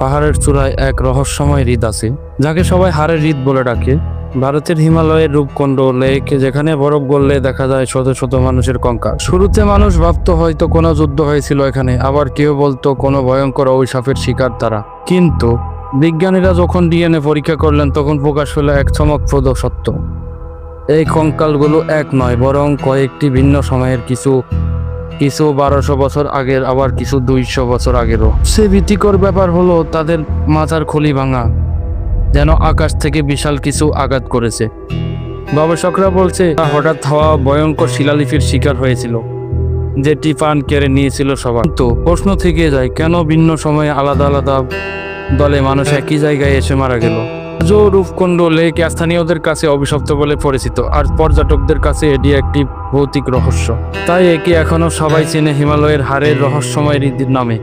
পাহাড়ের চূড়ায় এক রহস্যময় হ্রদ আছে, যাকে সবাই হারের হ্রদ বলে ডাকে। ভারতের হিমালয়ের রূপকুণ্ড লেক, যেখানে বরফ গললে দেখা যায় শত শত মানুষের কঙ্কাল। শুরুতে মানুষ ভাবতো হয়তো কোনো যুদ্ধ হয়েছিল এখানে, আবার কেউ বলতো কোনো ভয়ঙ্কর অভিশাপের শিকার তারা। কিন্তু বিজ্ঞানীরা যখন ডিএনএ পরীক্ষা করলেন, তখন প্রকাশ হলো এক চমকপ্রদ সত্য। এই কঙ্কালগুলো এক নয়, বরং কয়েকটি ভিন্ন সময়ের কিছু কিছু বারোশো বছর আগের, আবার কিছু দুইশো বছর আগেরও। সে ভীতিকর ব্যাপার হলো তাদের মাথার খুলি ভাঙা, যেন আকাশ থেকে বিশাল কিছু আঘাত করেছে। গবেষকরা বলছে, তা হঠাৎ হওয়া ভয়ঙ্কর শিলালিপির শিকার হয়েছিল যেটি পান কেড়ে নিয়েছিল সবার। তো প্রশ্ন থেকে যায়, কেন ভিন্ন সময়ে আলাদা আলাদা দলে মানুষ একই জায়গায় এসে মারা গেল? রূপকুণ্ড লেক স্থানীয়দের কাছে অভিশপ্ত বলে পরিচিত, আর পর্যটকদের কাছে এটি একটি ভৌতিক রহস্য। তাই একে এখনও সবাই চেনে হিমালয়ের হারের রহস্যময় রীতির নামে।